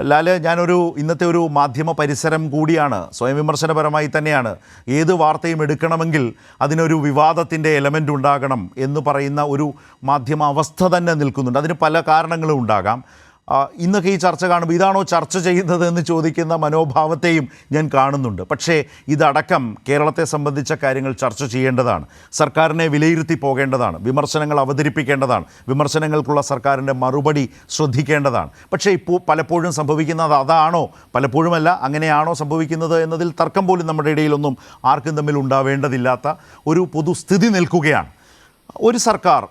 ലാൽ ഞാനൊരു ഇന്നത്തെ ഒരു മാധ്യമ പരിസരം കൂടിയാണ്. സ്വയം വിമർശനപരമായി തന്നെയാണ്. ഏത് വാർത്തയും എടുക്കണമെങ്കിൽ അതിനൊരു വിവാദത്തിന്റെ എലമെന്റ് ഉണ്ടാകണം എന്ന് പറയുന്ന ഒരു മാധ്യമ അവസ്ഥ തന്നെ നിൽക്കുന്നുണ്ട്. അതിന് പല കാരണങ്ങളും ഉണ്ടാകാം. ഇന്നൊക്കെ ഈ ചർച്ച കാണുമ്പോൾ ഇതാണോ ചർച്ച ചെയ്യുന്നത് എന്ന് ചോദിക്കുന്ന മനോഭാവത്തെയും ഞാൻ കാണുന്നുണ്ട്. പക്ഷേ ഇതടക്കം കേരളത്തെ സംബന്ധിച്ച കാര്യങ്ങൾ ചർച്ച ചെയ്യേണ്ടതാണ്. സർക്കാരിനെ വിലയിരുത്തി പോകേണ്ടതാണ്. വിമർശനങ്ങൾ അവതരിപ്പിക്കേണ്ടതാണ്. വിമർശനങ്ങൾക്കുള്ള സർക്കാരിന്റെ മറുപടി ശ്രദ്ധിക്കേണ്ടതാണ്. പക്ഷേ ഇപ്പോൾ പലപ്പോഴും സംഭവിക്കുന്നത് അതാണോ? പലപ്പോഴുമല്ല. അങ്ങനെയാണോ സംഭവിക്കുന്നത് എന്നതിൽ തർക്കം പോലും നമ്മുടെ ഇടയിലൊന്നും ആർക്കും തമ്മിൽ ഉണ്ടാവേണ്ടതില്ലാത്ത ഒരു പൊതുസ്ഥിതി നിൽക്കുകയാണ്. ഒരു സർക്കാർ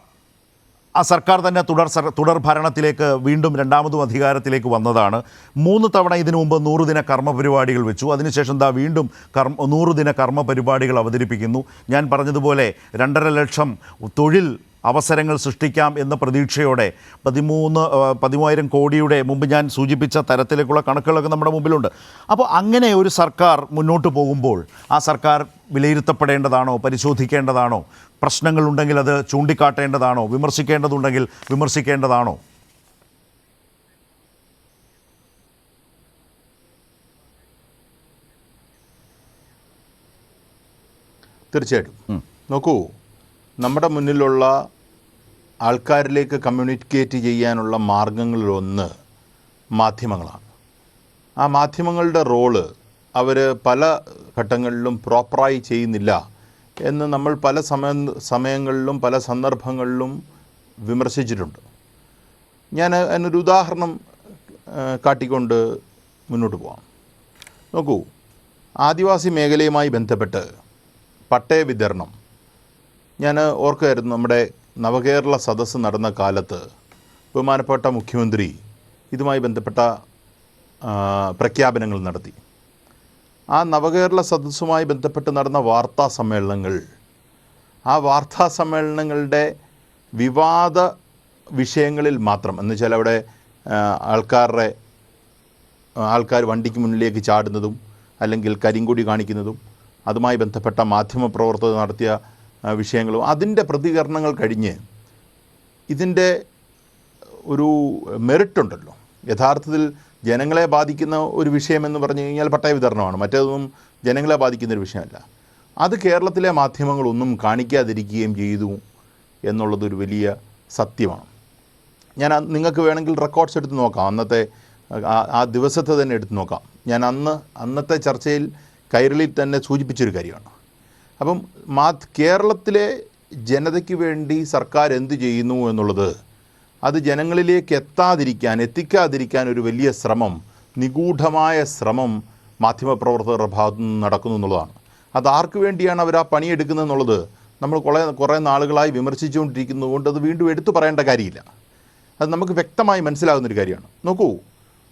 ആ സർക്കാർ തന്നെ തുടർ തുടർ ഭരണത്തിലേക്ക് വീണ്ടും രണ്ടാമതും അധികാരത്തിലേക്ക് വന്നതാണ്. മൂന്ന് തവണ ഇതിനു മുമ്പ് നൂറ് ദിന കർമ്മ പരിപാടികൾ വെച്ചു. അതിനുശേഷം ദാ വീണ്ടും കർമ്മ നൂറ് ദിന കർമ്മ പരിപാടികൾ അവതരിപ്പിക്കുന്നു. ഞാൻ പറഞ്ഞതുപോലെ രണ്ടര ലക്ഷം തൊഴിൽ അവസരങ്ങൾ സൃഷ്ടിക്കാം എന്ന പ്രതീക്ഷയോടെ പതിമൂന്ന് പതിമൂവായിരം കോടിയുടെ മുമ്പ് ഞാൻ സൂചിപ്പിച്ച തരത്തിലേക്കുള്ള കണക്കുകളൊക്കെ നമ്മുടെ മുമ്പിലുണ്ട്. അപ്പോൾ അങ്ങനെ ഒരു സർക്കാർ മുന്നോട്ട് പോകുമ്പോൾ ആ സർക്കാർ വിലയിരുത്തപ്പെടേണ്ടതാണോ പരിശോധിക്കേണ്ടതാണോ? പ്രശ്നങ്ങളുണ്ടെങ്കിൽ അത് ചൂണ്ടിക്കാട്ടേണ്ടതാണോ? വിമർശിക്കേണ്ടതുണ്ടെങ്കിൽ വിമർശിക്കേണ്ടതാണോ? തീർച്ചയായിട്ടും. നോക്കൂ നമ്മുടെ മുന്നിലുള്ള ആൾക്കാരിലേക്ക് കമ്മ്യൂണിക്കേറ്റ് ചെയ്യാനുള്ള മാർഗങ്ങളിലൊന്ന് മാധ്യമങ്ങളാണ്. ആ മാധ്യമങ്ങളുടെ റോൾ അവർ പല ഘട്ടങ്ങളിലും പ്രോപ്പറായി ചെയ്യുന്നില്ല. എന്ന് നമ്മൾ പല സമയ സമയങ്ങളിലും പല സന്ദർഭങ്ങളിലും വിമർശിച്ചിട്ടുണ്ട്. ഞാൻ അതിനൊരു ഉദാഹരണം കാട്ടിക്കൊണ്ട് മുന്നോട്ട് പോകാം നോക്കൂ ആദിവാസി മേഖലയുമായി ബന്ധപ്പെട്ട് പട്ടയ വിതരണം. ഞാൻ ഓർക്കുമായിരുന്നു നമ്മുടെ നവകേരള സദസ്സ് നടന്ന കാലത്ത് ബഹുമാനപ്പെട്ട മുഖ്യമന്ത്രി ഇതുമായി ബന്ധപ്പെട്ട പ്രഖ്യാപനങ്ങൾ നടത്തി. ആ നവകേരള സദസ്സുമായി ബന്ധപ്പെട്ട് നടന്ന വാർത്താ സമ്മേളനങ്ങൾ. ആ വാർത്താ സമ്മേളനങ്ങളുടെ വിവാദ വിഷയങ്ങളിൽ മാത്രം എന്ന് വെച്ചാൽ അവിടെ ആൾക്കാരുടെ ആൾക്കാർ വണ്ടിക്ക് മുന്നിലേക്ക് ചാടുന്നതും അല്ലെങ്കിൽ കരിങ്കൊടി കാണിക്കുന്നതും അതുമായി ബന്ധപ്പെട്ട മാധ്യമപ്രവർത്തകർ നടത്തിയ വിഷയങ്ങളും അതിന്റെ പ്രതികരണങ്ങൾ കഴിഞ്ഞ് ഇതിന്റെ ഒരു മെറിറ്റ് ഉണ്ടല്ലോ യഥാർത്ഥത്തിൽ ജനങ്ങളെ ബാധിക്കുന്ന ഒരു വിഷയമെന്ന് പറഞ്ഞു കഴിഞ്ഞാൽ പട്ടയ വിതരണമാണ്. മറ്റേതൊന്നും ജനങ്ങളെ ബാധിക്കുന്ന ഒരു വിഷയമല്ല. അത് കേരളത്തിലെ മാധ്യമങ്ങളൊന്നും കാണിക്കാതിരിക്കുകയും ചെയ്തു എന്നുള്ളതൊരു വലിയ സത്യമാണ്. ഞാൻ നിങ്ങൾക്ക് വേണമെങ്കിൽ റെക്കോർഡ്സ് എടുത്ത് നോക്കാം. അന്നത്തെ ആ- ദിവസത്തെ തന്നെ എടുത്ത് നോക്കാം. ഞാൻ അന്ന് അന്നത്തെ ചർച്ചയിൽ കൈരളിൽ തന്നെ സൂചിപ്പിച്ചൊരു കാര്യമാണ്. അപ്പം മാ കേരളത്തിലെ ജനതയ്ക്ക് വേണ്ടി സർക്കാർ എന്ത് ചെയ്യുന്നു എന്നുള്ളത് അത് ജനങ്ങളിലേക്ക് എത്താതിരിക്കാൻ എത്തിക്കാതിരിക്കാൻ ഒരു വലിയ ശ്രമം നിഗൂഢമായ ശ്രമം മാധ്യമപ്രവർത്തകരുടെ ഭാഗത്തു നിന്ന് നടക്കുന്നു എന്നുള്ളതാണ്. അത് ആർക്ക് വേണ്ടിയാണ് അവർ ആ പണിയെടുക്കുന്നത് എന്നുള്ളത് നമ്മൾ കുറേ കുറേ നാളുകളായി വിമർശിച്ചുകൊണ്ടിരിക്കുന്നത് കൊണ്ട് അത് വീണ്ടും എടുത്തു പറയേണ്ട കാര്യമില്ല. അത് നമുക്ക് വ്യക്തമായി മനസ്സിലാകുന്നൊരു കാര്യമാണ്. നോക്കൂ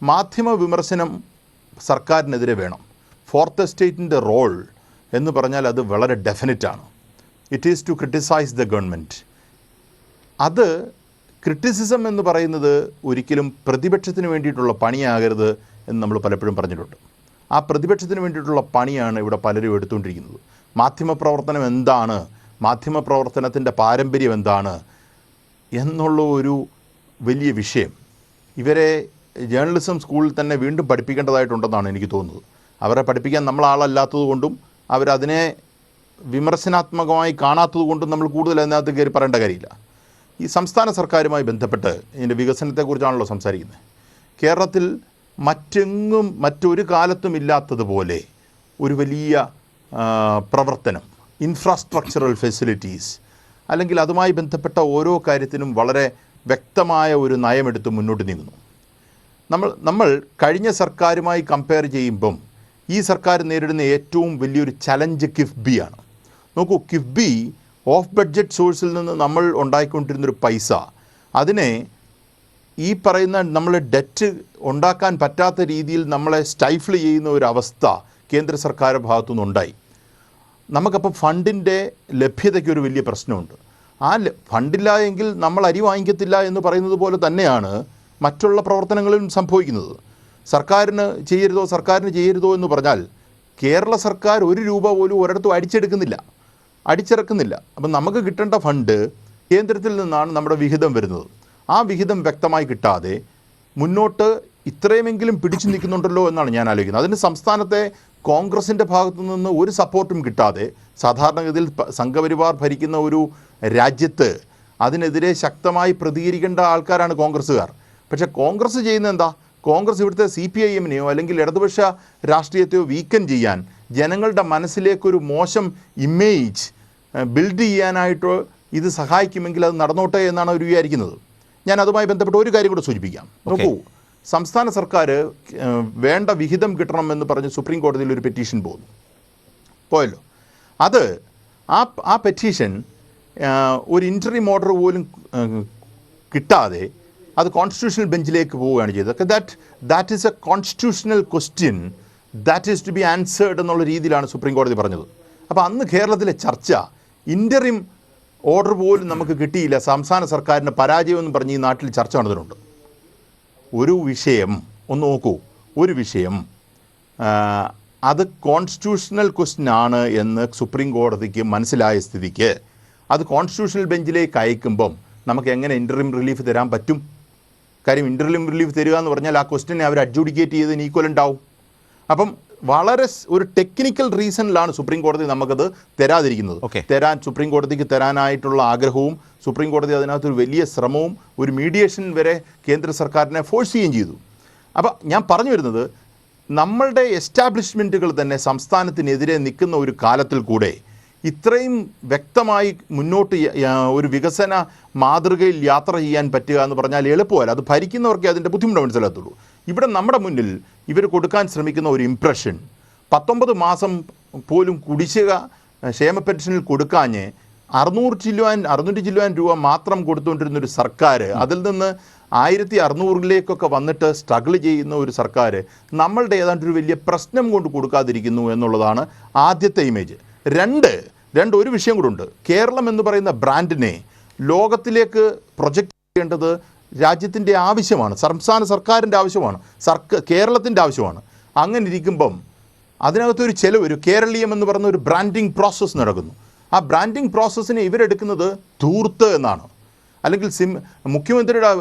മാധ്യമ വിമർശനം സർക്കാരിനെതിരെ വേണം. ഫോർത്ത് എസ്റ്റേറ്റിന്റെ റോൾ എന്ന് പറഞ്ഞാൽ അത് വളരെ ഡെഫിനറ്റാണ് it is to criticize the government അത് ക്രിറ്റിസിസം എന്ന് പറയുന്നത് ഒരിക്കലും പ്രതിപക്ഷത്തിന് വേണ്ടിയിട്ടുള്ള പണിയാകരുത് എന്ന് നമ്മൾ പലപ്പോഴും പറഞ്ഞിട്ടുണ്ട്. ആ പ്രതിപക്ഷത്തിന് വേണ്ടിയിട്ടുള്ള പണിയാണ് ഇവിടെ പലരും എടുത്തുകൊണ്ടിരിക്കുന്നത്. മാധ്യമപ്രവർത്തനം എന്താണ്? മാധ്യമപ്രവർത്തനത്തിന്റെ പാരമ്പര്യം എന്താണ്? എന്നുള്ള ഒരു വലിയ വിഷയം. ഇവരെ ജേർണലിസം സ്കൂളിൽ തന്നെ വീണ്ടും പഠിപ്പിക്കേണ്ടതായിട്ടുണ്ടെന്നാണ് എനിക്ക് തോന്നുന്നത്. അവരെ പഠിപ്പിക്കാൻ നമ്മൾ ആളല്ലാത്തത് കൊണ്ടും അവരതിനെ വിമർശനാത്മകമായി കാണാത്തത് കൊണ്ടും നമ്മൾ കൂടുതൽ അതിനകത്ത് കയറി പറയേണ്ട കാര്യമില്ല. ഈ സംസ്ഥാന സർക്കാരുമായി ബന്ധപ്പെട്ട് ഇതിന്റെ വികസനത്തെക്കുറിച്ചാണല്ലോ സംസാരിക്കുന്നത്. കേരളത്തിൽ മറ്റെങ്ങും മറ്റൊരു കാലത്തും ഇല്ലാത്തതുപോലെ ഒരു വലിയ പ്രവർത്തനം ഇൻഫ്രാസ്ട്രക്ചറൽ ഫെസിലിറ്റീസ് അല്ലെങ്കിൽ അതുമായി ബന്ധപ്പെട്ട ഓരോ കാര്യത്തിനും വളരെ വ്യക്തമായ ഒരു നയമെടുത്ത് മുന്നോട്ട് നീങ്ങുന്നു. നമ്മൾ നമ്മൾ കഴിഞ്ഞ സർക്കാരുമായി കമ്പയർ ചെയ്യുമ്പം ഈ സർക്കാർ നേരിടുന്ന ഏറ്റവും വലിയൊരു ചലഞ്ച് കിഫ്ബിയാണ്. നോക്കൂ കിഫ്ബി ഓഫ് ബഡ്ജറ്റ് സോഴ്സിൽ നിന്ന് നമ്മൾ ഉണ്ടായിക്കൊണ്ടിരുന്നൊരു പൈസ അതിനെ ഈ പറയുന്ന നമ്മൾ ഡെറ്റ് ഉണ്ടാക്കാൻ പറ്റാത്ത രീതിയിൽ നമ്മളെ സ്റ്റൈഫിൾ ചെയ്യുന്ന ഒരു അവസ്ഥ കേന്ദ്ര സർക്കാർ ഭാഗത്തുനിന്നുണ്ടായി നമുക്കപ്പോൾ ഫണ്ടിന്റെ ലഭ്യതയ്ക്ക് ഒരു വലിയ പ്രശ്നമുണ്ട്. ആ ഫണ്ടില്ല എങ്കിൽ നമ്മൾ അരി വാങ്ങിക്കത്തില്ല എന്ന് പറയുന്നത് പോലെ തന്നെയാണ് മറ്റുള്ള പ്രവർത്തനങ്ങളിലും സംഭവിക്കുന്നത്. സർക്കാരിന് ചെയ്യരുതോ സർക്കാരിന് ചെയ്യരുതോ എന്ന് പറഞ്ഞാൽ കേരള സർക്കാർ ഒരു രൂപ പോലും ഒരിടത്തും അടിച്ചെടുക്കുന്നില്ല. അടിച്ചിറക്കുന്നില്ല. അപ്പം നമുക്ക് കിട്ടേണ്ട ഫണ്ട് കേന്ദ്രത്തിൽ നിന്നാണ് നമ്മുടെ വിഹിതം വരുന്നത്. ആ വിഹിതം വ്യക്തമായി കിട്ടാതെ മുന്നോട്ട് ഇത്രയുമെങ്കിലും പിടിച്ചു നിൽക്കുന്നുണ്ടല്ലോ എന്നാണ് ഞാൻ ആലോചിക്കുന്നത്. അതിന് സംസ്ഥാനത്തെ കോൺഗ്രസിന്റെ ഭാഗത്തു നിന്ന് ഒരു സപ്പോർട്ടും കിട്ടാതെ സാധാരണഗതിയിൽ സംഘപരിവാർ ഭരിക്കുന്ന ഒരു രാജ്യത്ത് അതിനെതിരെ ശക്തമായി പ്രതികരിക്കേണ്ട ആൾക്കാരാണ് കോൺഗ്രസ്സുകാർ. പക്ഷേ കോൺഗ്രസ് ചെയ്യുന്ന എന്താ? കോൺഗ്രസ് ഇവിടുത്തെ സി പി ഐ എമ്മിനെയോ അല്ലെങ്കിൽ ഇടതുപക്ഷ രാഷ്ട്രീയത്തെയോ വീക്കൻ ചെയ്യാൻ ജനങ്ങളുടെ മനസ്സിലേക്കൊരു മോശം ഇമേജ് ബിൽഡ് ചെയ്യാനായിട്ട് ഇത് സഹായിക്കുമെങ്കിൽ അത് നടന്നോട്ടെ എന്നാണ് അവർ വിചാരിക്കുന്നത്. ഞാൻ അതുമായി ബന്ധപ്പെട്ട് ഒരു കാര്യം കൂടെ സൂചിപ്പിക്കാം. നോക്കൂ സംസ്ഥാന സർക്കാർ വേണ്ട വിഹിതം കിട്ടണമെന്ന് പറഞ്ഞ് സുപ്രീം കോടതിയിൽ ഒരു പെറ്റീഷൻ പോകുന്നു പോയല്ലോ. അത് ആ ആ പെറ്റീഷൻ ഒരു ഇന്ററിം ഓർഡർ പോലും കിട്ടാതെ അത് കോൺസ്റ്റിറ്റ്യൂഷണൽ ബെഞ്ചിലേക്ക് പോവുകയാണ് ചെയ്തത്. That that is a constitutional question that is to be answered എന്നുള്ള രീതിയിലാണ് സുപ്രീം കോടതി പറഞ്ഞത്. അപ്പോൾ അന്ന് കേരളത്തിലെ ചർച്ച ഇന്ററിം ഓർഡർ പോലും നമുക്ക് കിട്ടിയില്ല. സംസ്ഥാന സർക്കാരിന് പരാജയമെന്ന് പറഞ്ഞ് ഈ നാട്ടിൽ ചർച്ച നടന്നിട്ടുണ്ട്. ഒരു വിഷയം ഒന്ന് നോക്കൂ. ഒരു വിഷയം അത് കോൺസ്റ്റിറ്റ്യൂഷണൽ ക്വസ്റ്റ്യൻ ആണ് എന്ന് സുപ്രീം കോടതിക്ക് മനസ്സിലായ സ്ഥിതിക്ക് അത് കോൺസ്റ്റിറ്റ്യൂഷണൽ ബെഞ്ചിലേക്ക് അയക്കുമ്പം നമുക്ക് എങ്ങനെ ഇന്ററിം റിലീഫ് തരാൻ പറ്റും? കാര്യം ഇന്ററിം റിലീഫ് തരിക എന്ന് പറഞ്ഞാൽ ആ ക്വസ്റ്റിനെ അവർ അഡ്ജുഡിക്കേറ്റ് ചെയ്തതിന് ഈക്വൽ ഉണ്ടാവും. അപ്പം വളരെ ഒരു ടെക്നിക്കൽ റീസണിലാണ് സുപ്രീം കോടതി നമുക്കത് തരാതിരിക്കുന്നത്. ഓക്കെ തരാൻ സുപ്രീം കോടതിക്ക് തരാനായിട്ടുള്ള ആഗ്രഹവും സുപ്രീം കോടതി അതിനകത്ത് ഒരു വലിയ ശ്രമവും ഒരു മീഡിയേഷൻ വരെ കേന്ദ്ര സർക്കാരിനെ ഫോഴ്സ് ചെയ്യുകയും ചെയ്തു. അപ്പോൾ ഞാൻ പറഞ്ഞു വരുന്നത് നമ്മളുടെ എസ്റ്റാബ്ലിഷ്മെന്റുകൾ തന്നെ സംസ്ഥാനത്തിനെതിരെ നിൽക്കുന്ന ഒരു കാലത്തിൽ കൂടെ ഇത്രയും വ്യക്തമായി മുന്നോട്ട് ഒരു വികസന മാതൃകയിൽ യാത്ര ചെയ്യാൻ പറ്റുക എന്ന് പറഞ്ഞാൽ എളുപ്പമല്ല. അത് ഭരിക്കുന്നവർക്കേ അതിന്റെ ബുദ്ധിമുട്ട് മനസ്സിലാകത്തുള്ളൂ. ഇവിടെ നമ്മുടെ മുന്നിൽ ഇവർ കൊടുക്കാൻ ശ്രമിക്കുന്ന ഒരു ഇംപ്രഷൻ പത്തൊമ്പത് മാസം പോലും കുടിശ്ശിക ക്ഷേമ പെൻഷനിൽ കൊടുക്കാഞ്ഞ് അറുന്നൂറ് ചില്ലുവാൻ അറുന്നൂറ്റി ചില്ലുവാൻ രൂപ മാത്രം കൊടുത്തുകൊണ്ടിരുന്ന ഒരു സർക്കാർ അതിൽ നിന്ന് ആയിരത്തി അറുന്നൂറിലേക്കൊക്കെ വന്നിട്ട് സ്ട്രഗിൾ ചെയ്യുന്ന ഒരു സർക്കാർ നമ്മളുടെ ഏതാണ്ട് ഒരു വലിയ പ്രശ്നം കൊണ്ട് കൊടുക്കാതിരിക്കുന്നു എന്നുള്ളതാണ് ആദ്യത്തെ ഇമേജ് രണ്ട് രണ്ട് ഒരു വിഷയം കൂടെ ഉണ്ട്. കേരളം എന്ന് പറയുന്ന ബ്രാൻഡിനെ ലോകത്തിലേക്ക് പ്രൊജക്റ്റ് ചെയ്യേണ്ടത് രാജ്യത്തിന്റെ ആവശ്യമാണ്. സംസ്ഥാന സർക്കാരിന്റെ ആവശ്യമാണ്. സർക്ക കേരളത്തിന്റെ ആവശ്യമാണ്. അങ്ങനെ ഇരിക്കുമ്പം അതിനകത്തൊരു ചെലവ് ഒരു കേരളീയം എന്ന് പറയുന്ന ഒരു ബ്രാൻഡിങ് പ്രോസസ്സ് നടക്കുന്നു. ആ ബ്രാൻഡിങ് പ്രോസസ്സിനെ ഇവരെടുക്കുന്നത് ധൂർത്ത് എന്നാണ്. അല്ലെങ്കിൽ സിം മുഖ്യമന്ത്രിയുടെ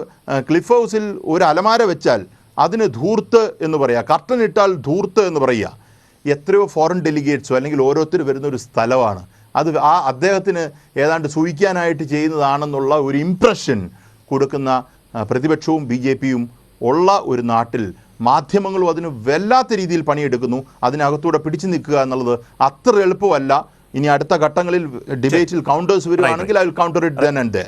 ക്ലിഫ് ഹൗസിൽ ഒരു അലമാര വെച്ചാൽ അതിന് ധൂർത്ത് എന്ന് പറയുക കർട്ടൻ ഇട്ടാൽ ധൂർത്ത് എന്ന് പറയുക എത്രയോ ഫോറിൻ ഡെലിഗേറ്റ്സോ അല്ലെങ്കിൽ ഓരോരുത്തർ വരുന്ന ഒരു സ്ഥലമാണ്. അത് ആ അദ്ദേഹത്തിന് ഏതാണ്ട് സൂഹിക്കാനായിട്ട് ചെയ്യുന്നതാണെന്നുള്ള ഒരു ഇംപ്രഷൻ കൊടുക്കുന്ന പ്രതിപക്ഷവും ബി ജെ പിയും ഉള്ള ഒരു നാട്ടിൽ മാധ്യമങ്ങളും അതിന് വല്ലാത്ത രീതിയിൽ പണിയെടുക്കുന്നു. അതിനകത്തൂടെ പിടിച്ചു നിൽക്കുക എന്നുള്ളത് അത്ര എളുപ്പമല്ല. ഇനി അടുത്ത ഘട്ടങ്ങളിൽ ഡിബേറ്റിൽ കൗണ്ടേഴ്സ് വരികയാണെങ്കിൽ I will counter it then and they